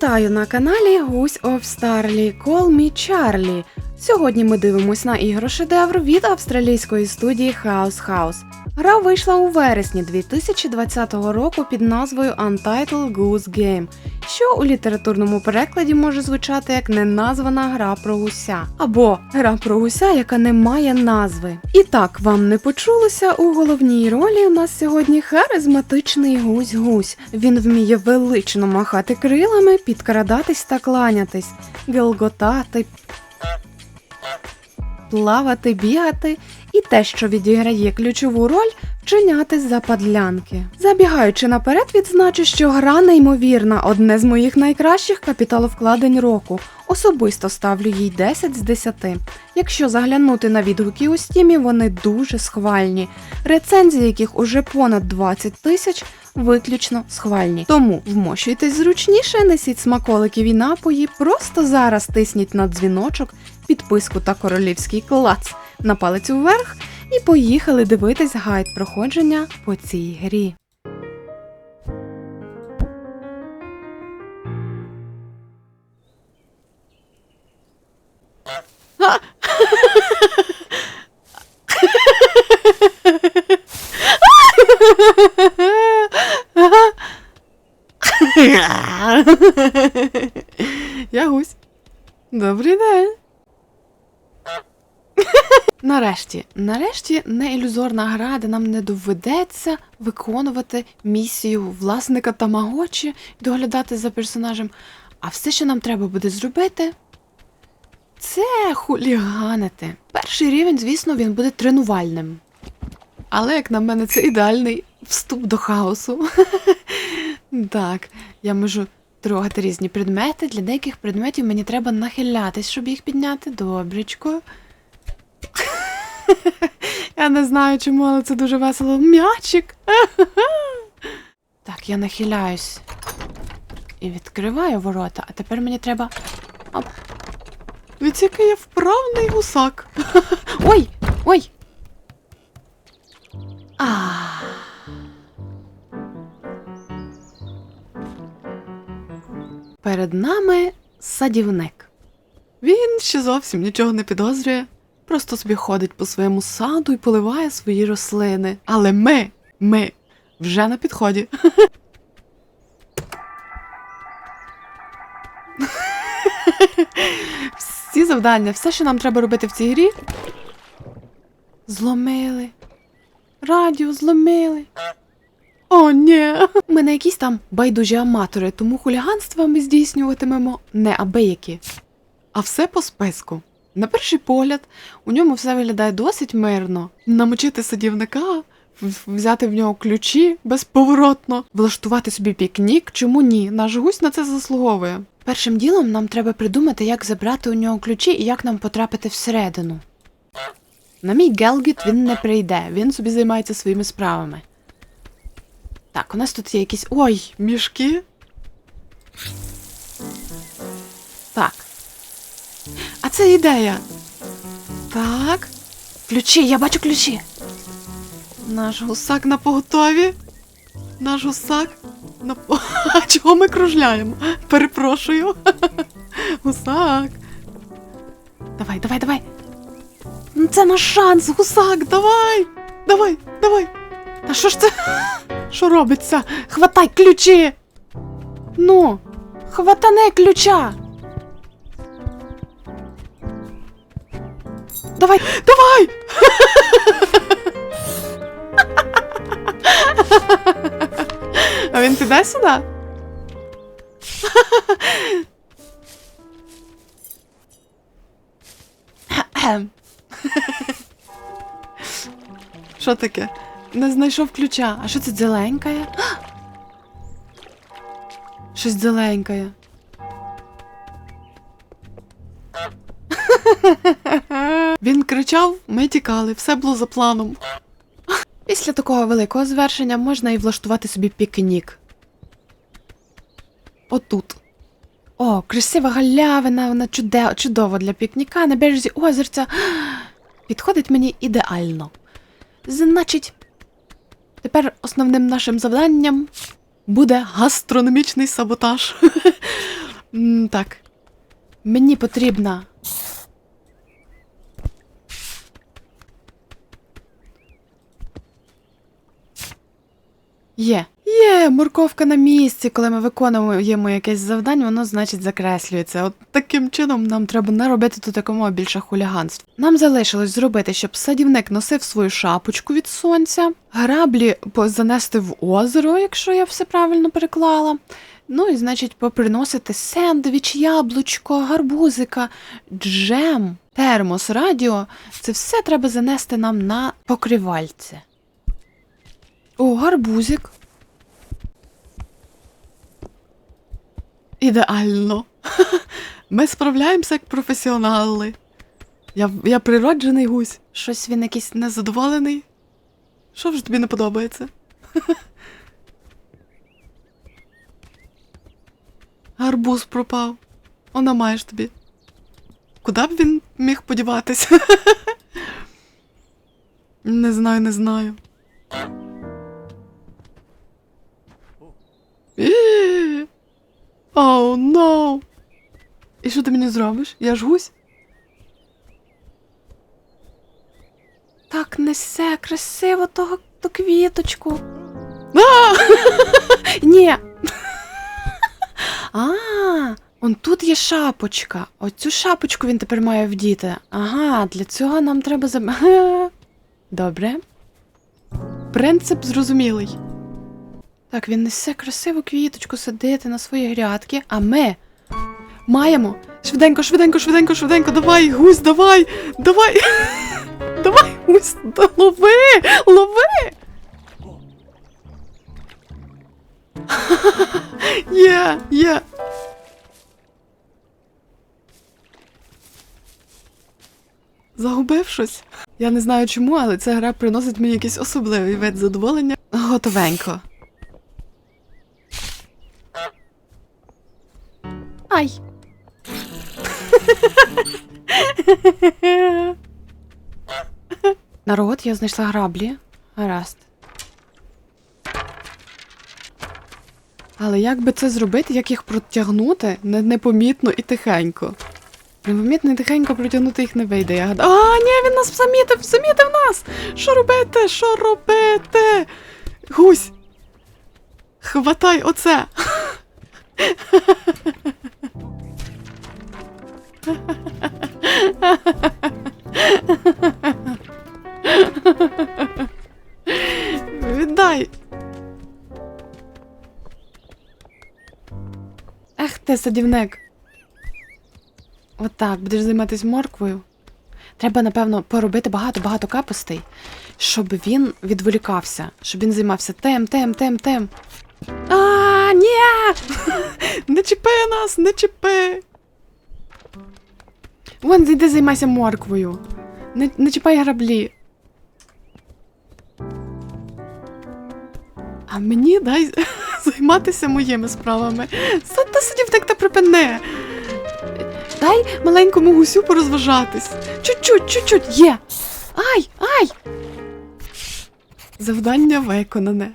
Вітаю на каналі Гусь Call Me Charlie. Сьогодні ми дивимось на ігрошедевр від австралійської студії House House. Гра вийшла у вересні 2020 року під назвою Untitled Goose Game, що у літературному перекладі може звучати як неназвана гра про гуся, або гра про гуся, яка не має назви. І так вам не почулося у головній ролі у нас сьогодні харизматичний гусь-гусь. Він вміє велично махати крилами, підкрадатись та кланятись, гелготати, плавати, бігати і те, що відіграє ключову роль, вчинятись за падлянки. Забігаючи наперед, відзначу, що гра неймовірна, одне з моїх найкращих капіталовкладень року. Особисто ставлю їй 10 з 10. Якщо заглянути на відгуки у стімі, вони дуже схвальні. Рецензії, яких уже понад 20 тисяч, виключно схвальні. Тому вмощуйтесь зручніше, несіть смаколиків і напої, просто зараз тисніть на дзвіночок, підписку та королівський клац на палець вверх і поїхали дивитись гайд проходження по цій грі. Нарешті, нарешті не ілюзорна гра, де нам не доведеться виконувати місію власника Тамагочі доглядати за персонажем. А все, що нам треба буде зробити, це хуліганити. Перший рівень, звісно, він буде тренувальним. Але, як на мене, це ідеальний вступ до хаосу. Так, я можу трогати різні предмети. Для деяких предметів мені треба нахилятись, щоб їх підняти. Добречко. Я не знаю чому, але це дуже весело. М'ячик. Так, я нахиляюсь. І відкриваю ворота, а тепер мені треба. Оп. Від який я вправний гусак. Ой! Ой! А. Перед нами садівник. Він ще зовсім нічого не підозрює, просто собі ходить по своєму саду і поливає свої рослини. Але ми, ми вже на підході. Всі завдання, все, що нам треба робити в цій грі. Зломили. Радіо зломили. О, ні. Ми не якісь там байдужі аматори, тому хуліганства ми здійснюватимемо не абиякі. А все по списку. На перший погляд, у ньому все виглядає досить мирно. Намочити садівника, взяти в нього ключі безповоротно, влаштувати собі пікнік. Чому ні? Наш гусь на це заслуговує. Першим ділом нам треба придумати, як забрати у нього ключі і як нам потрапити всередину. На мій Гелгіт він не прийде, він собі займається своїми справами. Так, у нас тут є якісь. Ой, мішки. Це ідея. Так. Ключі, я бачу ключі. Наш гусак на поготові. Наш гусак на А чого ми кружляємо? Перепрошую. Гусак. Давай, давай, давай. Ну, Це наш шанс, гусак, давай! Давай, давай. Та що ж це? Що робиться? Хватай ключі! Ну, хватане ключа! Давай, давай! А він піде сюди? Що таке? Не знайшов ключа. А що це зеленькає? Щось зеленькає. Він кричав, ми тікали, все було за планом. Після такого великого звершення можна і влаштувати собі пікнік. Отут. О, красива галявина, вона чуде, чудова для пікніка на березі озерця. Підходить мені ідеально. Значить, тепер основним нашим завданням буде гастрономічний саботаж. Так. Мені потрібна. Є. Є, морковка на місці, коли ми виконуємо якесь завдання, воно, значить, закреслюється. От таким чином нам треба не робити тут якомога більше хуліганств. Нам залишилось зробити, щоб садівник носив свою шапочку від сонця, граблі занести в озеро, якщо я все правильно переклала. Ну і, значить, поприносити сендвіч, яблучко, гарбузика, джем, термос, радіо. Це все треба занести нам на покривальце. О, гарбузик. Ідеально. Ми справляємося як професіонали. Я, я природжений гусь. Щось він якийсь незадоволений. Що вже тобі не подобається? Гарбуз пропав. Вона маєш тобі. Куди б він міг подіватися? Не знаю, не знаю. Оу, ноу. І що ти мені зробиш? Я ж гусь? Так несе красиво того ту квіточку. А! Ні. А, он тут є шапочка. Оцю шапочку він тепер має вдіти. Ага, для цього нам треба заб... Добре. Принцип зрозумілий. Так, він несе красиву квіточку садити на свої грядки, а ми маємо. Швиденько, швиденько, швиденько, швиденько, давай, гусь, давай, давай. Давай, гусь, лови, лови. Є, є. Загубив щось. Я не знаю чому, але ця гра приносить мені якийсь особливий вид задоволення. Готовенько. Ай. Народ, я знайшла граблі. Гаразд. Але як би це зробити, як їх протягнути непомітно і тихенько? Непомітно і тихенько протягнути їх не вийде. Я гадаю. А, ні, він нас замітив, замітив нас! Що робити? Що робити? Гусь! Хватай оце! Віддай! Ех ти, садівник. Отак, будеш займатися морквою. Треба, напевно, поробити багато-багато капостей, щоб він відволікався, щоб він займався тем, тем, тем, тем. А, ні! Не чіпи нас, не чіпи! Вон, йди займайся морквою. Не, не чіпай граблі. А мені дай займатися моїми справами. Та та сидів так та припини. Дай маленькому гусю порозважатись. Чуть-чуть, чуть-чуть, є. Ай, ай. Завдання виконане.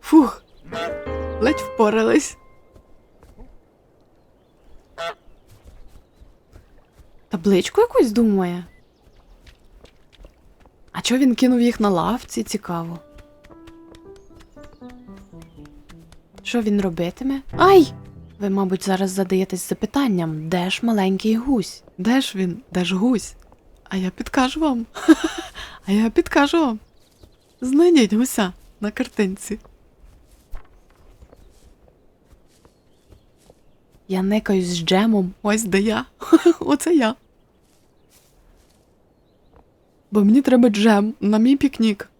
Фух. Ледь впорались. Табличку якусь думає. А чого він кинув їх на лавці, цікаво. Що він робитиме? Ай! Ви, мабуть, зараз задаєтесь запитанням, де ж маленький гусь? Де ж він? Де ж гусь? А я підкажу вам. А я підкажу вам. Знайдіть гуся на картинці. Я никаюсь з джемом. Ось де я. Оце я. Бо мені треба джем на мій пікнік.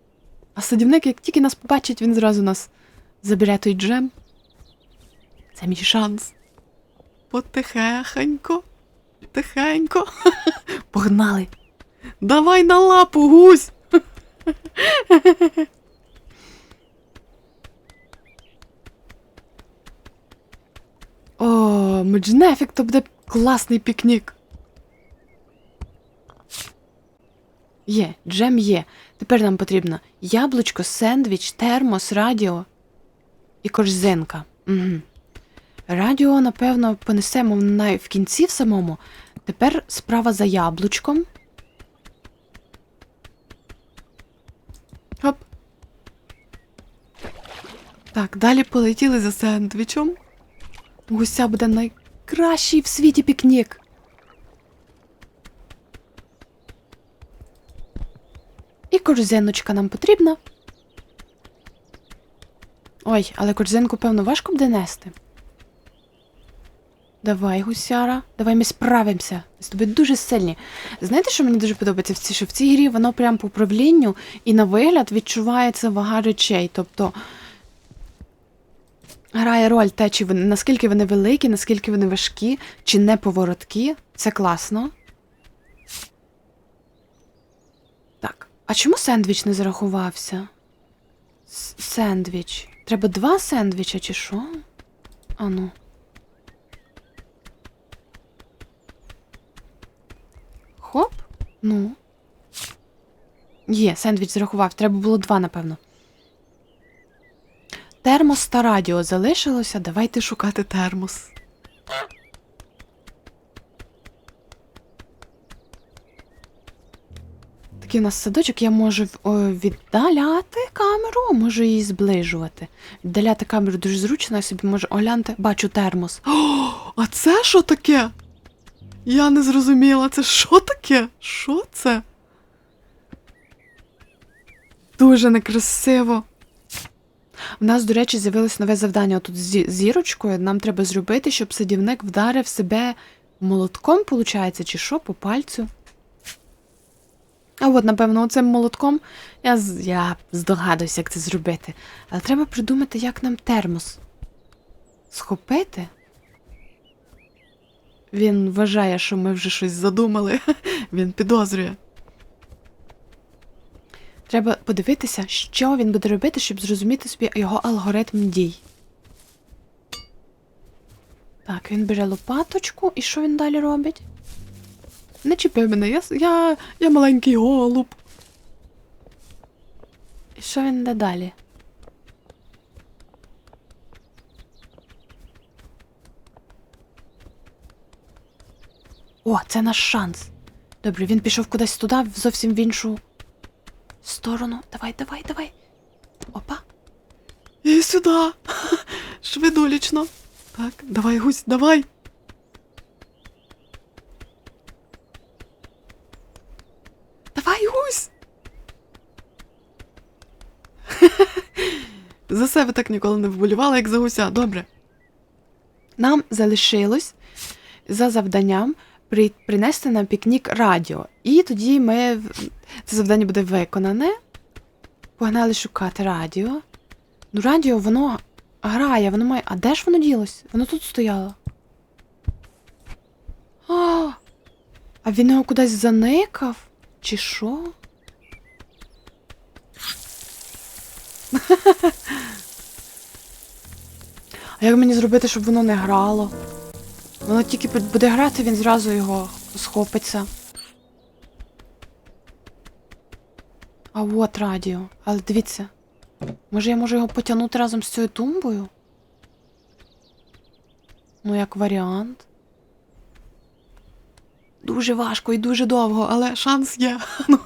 А садівник, як тільки нас побачить, він зразу нас забере той джем. Це мій шанс. Потихехенько, тихенько. Погнали. Давай на лапу, гусь. О, меджнефік, то буде класний пікнік. Є, джем є. Тепер нам потрібно яблучко, сендвіч, термос, радіо і корзинка. Угу. Радіо, напевно, понесемо в кінці в самому. Тепер справа за яблучком. Хоп. Так, далі полетіли за сендвічем. Гуся буде найкращий в світі пікнік. І корзиночка нам потрібна. Ой, але корзинку, певно, важко буде нести. Давай, гусяра, давай ми справимося. Ми з тобою дуже сильні. Знаєте, що мені дуже подобається в цій, що в цій грі воно прям по управлінню і на вигляд відчувається вага речей. Тобто грає роль те, чи вони, наскільки вони великі, наскільки вони важкі, чи неповороткі. Це класно. Так, а чому сендвіч не зарахувався? Сендвіч. Треба два сендвіча, чи що? Ану. Хоп. Ну. Є, сендвіч зарахував. Треба було два, напевно. Термос та радіо залишилося. Давайте шукати термос. Такий у нас садочок, я можу віддаляти камеру, а можу її зближувати. Віддаляти камеру дуже зручно, я собі можу оглянути, бачу термос. О, а це що таке? Я не зрозуміла, це що таке? Що це? Дуже некрасиво. У нас, до речі, з'явилось нове завдання тут з зірочкою. Нам треба зробити, щоб садівник вдарив себе молотком, виходить, чи що, по пальцю. А от, напевно, оцим молотком я, я здогадуюся, як це зробити. Але треба придумати, як нам термос схопити. Він вважає, що ми вже щось задумали. Він підозрює. Треба подивитися, що він буде робити, щоб зрозуміти собі його алгоритм дій. Так, він бере лопаточку, і що він далі робить? Не чіпи мене, я, я, я маленький голуб. І що він йде далі? О, це наш шанс. Добре, він пішов кудись туди, зовсім в іншу сторону. Давай, давай, давай. Опа. І сюди. Швидулічно. Так, давай, гусь, давай. Давай, гусь. за себе так ніколи не вболівала, як за гуся. Добре. Нам залишилось за завданням при, принести на пікнік радіо. І тоді ми це завдання буде виконане. Погнали шукати радіо. Ну, радіо, воно грає, воно має. А де ж воно ділось? Воно тут стояло. А, а він його кудись заникав? Чи що? А як мені зробити, щоб воно не грало? Воно тільки буде грати, він зразу його схопиться. А от радіо. Але дивіться. Може я можу його потягнути разом з цією тумбою? Ну, як варіант. Дуже важко і дуже довго, але шанс є. Ну.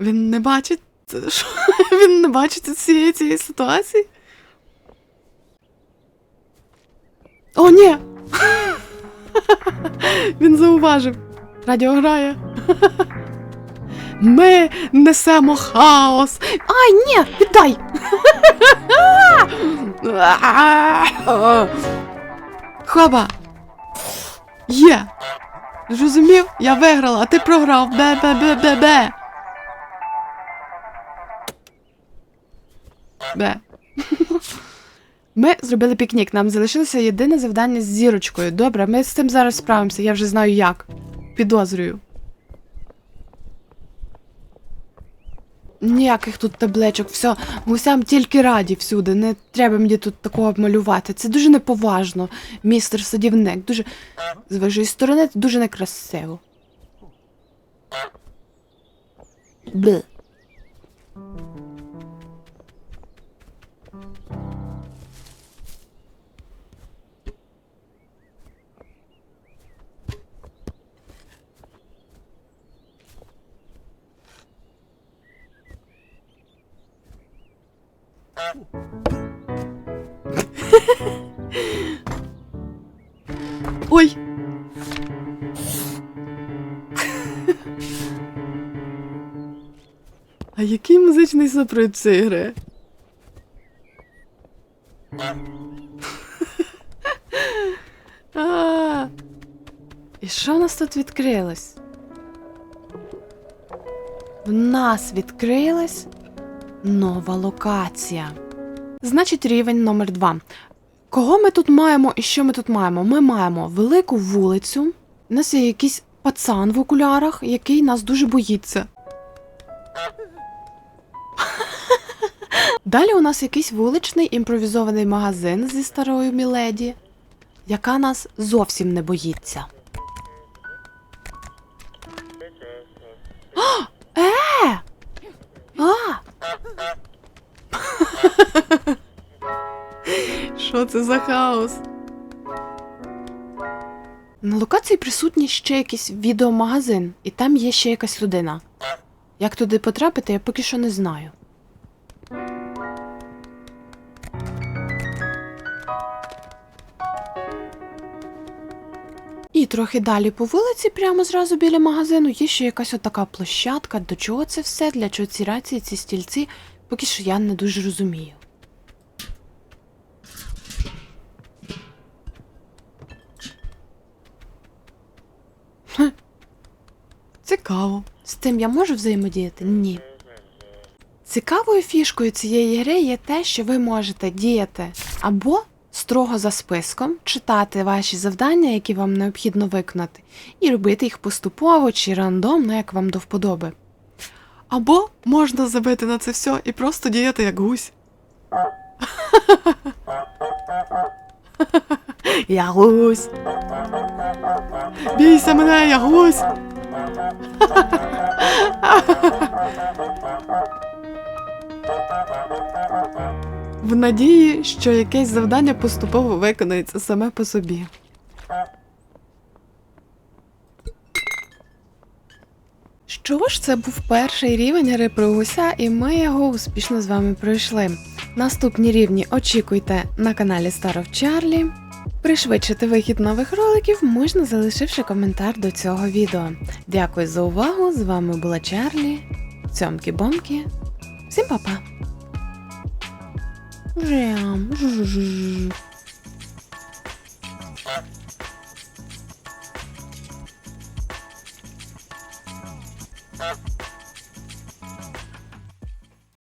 Він не бачить. Що? Він не бачить цієї цієї ситуації. О, ні! Він зауважив. Радіо грає. Ми несемо хаос. Ай, ні, віддай! Хоба! Є! Зрозумів? Я виграла, а ти програв. Бе-бе-бе-бе-бе. Бе. Ми зробили пікнік. Нам залишилося єдине завдання з зірочкою. Добре, ми з цим зараз справимося, я вже знаю як. Підозрюю. Ніяких тут табличок, все, гусям тільки раді всюди. Не треба мені тут такого малювати. Це дуже неповажно, містер садівник. Дуже з вашої сторони це дуже некрасиво. Бле. Ой. А який музичний супровід цієї гри? І що в нас тут відкрилось? В нас відкрилась нова локація. Значить, рівень номер два. Кого ми тут маємо і що ми тут маємо? Ми маємо велику вулицю. У нас є якийсь пацан в окулярах, який нас дуже боїться. Далі у нас якийсь вуличний імпровізований магазин зі старою Міледі, яка нас зовсім не боїться. А! Е! А! Що це за хаос? На локації присутній ще якийсь відеомагазин, і там є ще якась людина. Як туди потрапити, я поки що не знаю. І трохи далі по вулиці, прямо зразу біля магазину, є ще якась отака площадка. До чого це все? Для чого ці рації, ці стільці? Поки що я не дуже розумію. Цікаво. З тим я можу взаємодіяти? Ні. Цікавою фішкою цієї гри є те, що ви можете діяти або строго за списком, читати ваші завдання, які вам необхідно виконати, і робити їх поступово чи рандомно, як вам до вподоби. Або можна забити на це все і просто діяти як гусь. Я гусь. Бійся мене, я гусь. В надії, що якесь завдання поступово виконається саме по собі. Що ж, це був перший рівень гри про гуся, і ми його успішно з вами пройшли. Наступні рівні очікуйте на каналі Старов Чарлі. Пришвидшити вихід нових роликів можна залишивши коментар до цього відео. Дякую за увагу! З вами була Чарлі. Цьомкі бомки. Всім па-па!